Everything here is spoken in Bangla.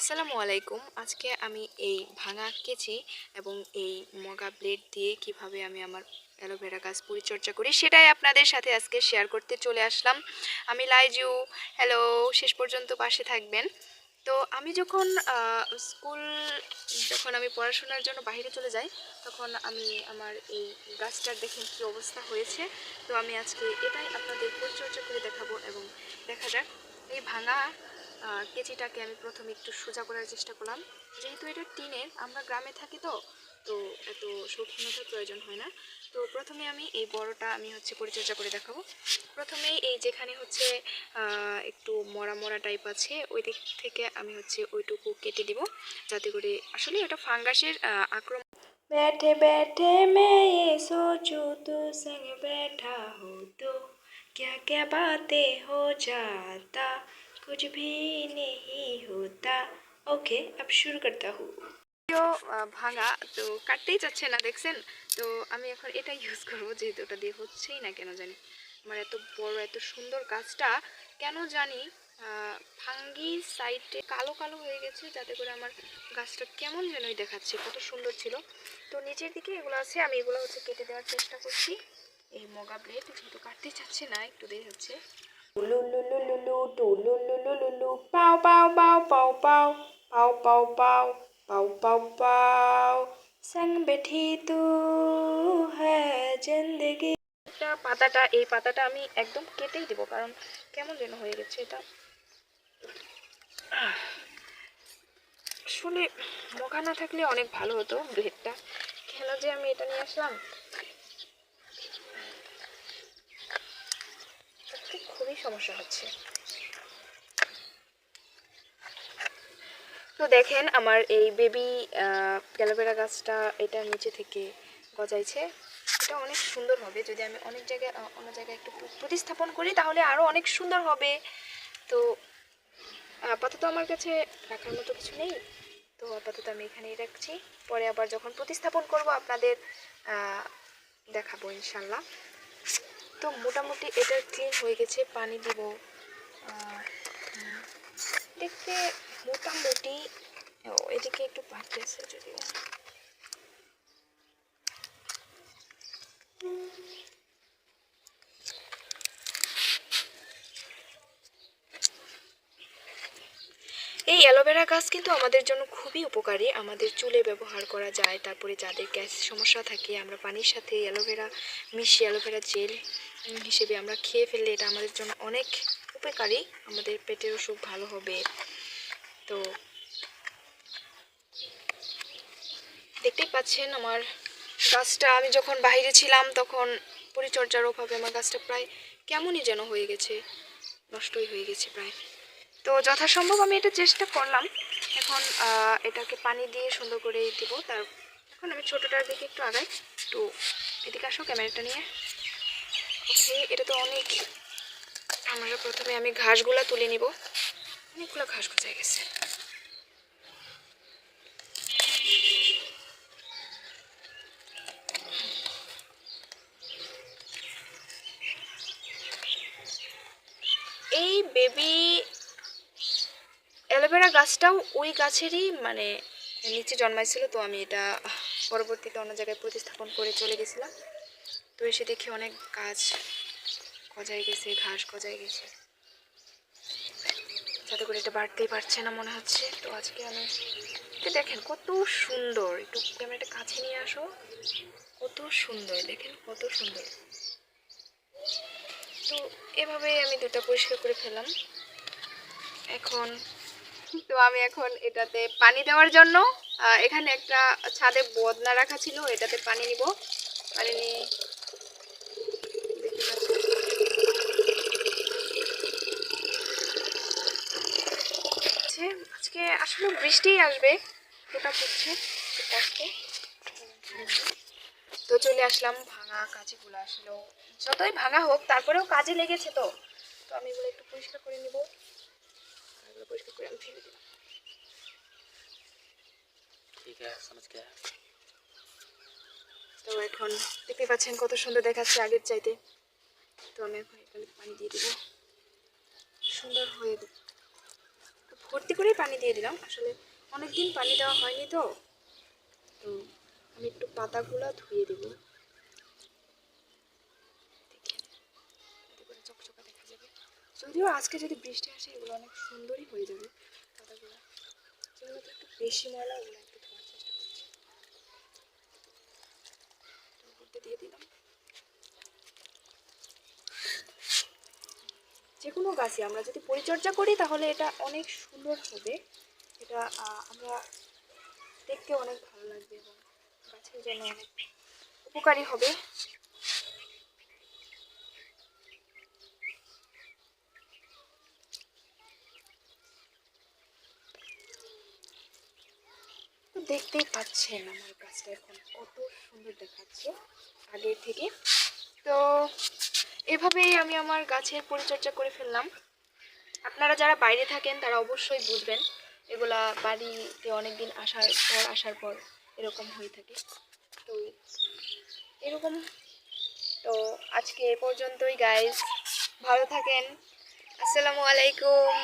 আসসালামু আলাইকুম। আজকে আমি এই ভাঙা কেচি এবং এই মগা ব্লেড দিয়ে কীভাবে আমি আমার অ্যালোভেরা গাছ পরিচর্যা করি, সেটাই আপনাদের সাথে আজকে শেয়ার করতে চলে আসলাম। আমি লাইজু। হ্যালো শেষ পর্যন্ত পাশে থাকবেন। তো আমি যখন স্কুল যখন আমি পড়াশোনার জন্য বাইরে চলে যাই, তখন আমি আমার এই গাছটার দেখেন কী অবস্থা হয়েছে। তো আমি আজকে এটাই আপনাদের পরিচর্যা করে দেখাবো এবং দেখা যাক, এই ভাঙা কেচিটাকে আমি প্রথমে একটু সোজা করার চেষ্টা করলাম যেহেতু এটা টিনের আমরা গ্রামে থাকি তো তো এত সৌখিনতার প্রয়োজন হয় না তো প্রথমে আমি এই বড়টা আমি হচ্ছে পরিচর্যা করে দেখাবো প্রথমেই এই যেখানে হচ্ছে আহ, একটু মরা মরা টাইপ আছে ওই দিক থেকে আমি হচ্ছে ওইটুকু কেটে দিব যাতে করে আসলে ওটা ফাঙ্গাসের আহ, আক্রমণ बैठे बैठे मैं ये सोचूं तू संग बैठा हो तो क्या क्या बातें हो जाता कुछ भी नहीं होता ओके अब शुरू करता हूँ ভিডিও ভাঙা তো কাটতেই চাচ্ছে না দেখছেন তো আমি এখন এটা ইউজ করবো যেহেতু ওটা দিয়ে হচ্ছেই না কেন জানি আমার এত বড় এত সুন্দর গাছটা কেন জানি ফাঙ্গি সাইডে কালো কালো হয়ে গেছে যাতে করে আমার গাছটা কেমন যেনই দেখাচ্ছে কত সুন্দর ছিল তো নিচের দিকে এগুলো আছে আমি এগুলো হচ্ছে কেটে দেওয়ার চেষ্টা করছি এই মগা ব্লেড যেহেতু কাটতে চাচ্ছে না একটু দেরি হচ্ছে Lululululu, lululululu, bow, bow, bow, bow, bow, bow, bow, bow, bow, bow, bow. সঙ্গ বেঠি তু হ্যাঁ জিন্দগি এটা পাতাটা এই পাতাটা আমি একদম কেটেই দেবো কারণ কেমন যেন হয়ে গেছে এটা আসলে মগা না থাকলে অনেক ভালো হতো ব্রেডটা খেলা যে আমি এটা নিয়ে আসলাম খুবই সমস্যা হচ্ছে। তো দেখেন আমার এই বেবি ক্যালোভেরা গাছটা এটা নিচে থেকে গজাইছে। এটা অনেক সুন্দর হবে। যদি আমি অনেক জায়গায় অন্য জায়গায় একটু প্রতিস্থাপন করি, তাহলে আরও অনেক সুন্দর হবে। তো, আপাতত আমার কাছে রাখার মতো কিছু নেই। তো আপাতত আমি এখানেই রাখছি। পরে আবার যখন প্রতিস্থাপন করব আপনাদের দেখাবো ইনশাল্লাহ। তো মোটামুটি এটা ক্লিন হয়ে গেছে, পানি দিব। দেখতে মোটামুটি এদিকে একটু বাকি আছে যদিও। এই অ্যালোভেরা গাছ কিন্তু আমাদের জন্য খুবই উপকারী। আমাদের চুলে ব্যবহার করা যায়, তারপরে যাদের গ্যাস সমস্যা থাকে, আমরা পানির সাথে অ্যালোভেরা মিশিয়ে অ্যালোভেরা জেল হিসেবে আমরা খেয়ে ফেললে এটা আমাদের জন্য অনেক উপকারী। আমাদের পেটের অসুখ ভালো হবে। তো দেখতেই পাচ্ছেন আমার গাছটা। আমি যখন বাইরে ছিলাম তখন পরিচর্যার অভাবে আমার গাছটা প্রায় কেমনই যেন হয়ে গেছে, নষ্টই হয়ে গেছে প্রায়। তো যথাসম্ভব আমি এটা চেষ্টা করলাম। এখন এটাকে পানি দিয়ে সুন্দর করে দিব। তার, এখন আমি ছোটোটার দিকে একটু আগাই। একটু এদিকে আসো ক্যামেরাটা নিয়ে। ওকে এটা তো অনেক। আমরা প্রথমে আমি ঘাসগুলা তুলে নিব। অনেকগুলো ঘাস গজায় গেছে। এই বেবি অ্যালোভেরা গাছটাও ওই গাছেরই মানে নিচে জন্মাইছিল, তো আমি এটা পরবর্তীতে অন্য জায়গায় প্রতিস্থাপন করে চলে গেছিলাম। তো এসে দেখি অনেক গাছ গজায় গেছে, ঘাস গজায় গেছে। যাতে করে এটা বাড়তেই পারছে না মনে হচ্ছে। তো আজকে আমি এটা দেখেন কত সুন্দর, একটু ক্যামেরাটা কাছে নিয়ে আসো। কত সুন্দর, দেখেন কত সুন্দর। তো এভাবে আমি দুটো পরিষ্কার করে ফেলাম এখন তো আমি এখন এটাতে পানি দেওয়ার জন্য এখানে একটা ছাদে বদনা রাখা ছিল, এটাতে পানি নিব। পারিনি। আজকে আসলে বৃষ্টিই আসবে, ফোটা পড়ছে আজকে। তো চলে আসলাম, ভাঙা কাজেগুলো আসলো। যতই ভাঙা হোক, তারপরেও কাজে লেগেছে তো। তো আমি এগুলো একটু পরিষ্কার করে নিব। পরিষ্কার করে আমি ফিরে দিলাম। ঠিক আছে তো এখন দেখতে পাচ্ছেন কত সুন্দর দেখাচ্ছে আগের চাইতে। তো আমি এখন এখানে পানি দিয়ে দেবো সুন্দর হয়ে ভর্তি করেই পানি দিয়ে দিলাম। আসলে অনেক দিন পানি দেওয়া হয়নি তো। তো আমি একটু পাতাগুলো ধুয়ে দেবো। চকচকা যদিও আজকে যদি বৃষ্টি আসে, এগুলো অনেক সুন্দরই হয়ে যাবে পাতাগুলো। যেগুলোতে একটু বেশি ময়লা ওগুলো একটু ধোয়ার চেষ্টা করছি একটু উপর দিয়ে দিয়ে দিলাম যে কোনো গাছে আমরা যদি পরিচর্যা করি, তাহলে এটা অনেক সুন্দর হবে। এটা আমরা দেখতে অনেক ভালো লাগবে এবং গাছের জন্য অনেক উপকারী হবে। দেখতেই পাচ্ছেন আমার গাছটা এখন কত সুন্দর দেখাচ্ছে আগের থেকে। তো এভাবেই আমি আমার গাছের পরিচর্যা করে ফেললাম। আপনারা যারা বাইরে থাকেন, তারা অবশ্যই বুঝবেন, এগুলা বাড়িতে অনেকদিন আসার পর আসার পর এরকম হয়ে থাকে। তো এরকম। তো আজকে এ পর্যন্তই গাইজ ভালো থাকেন। আসসালামু আলাইকুম।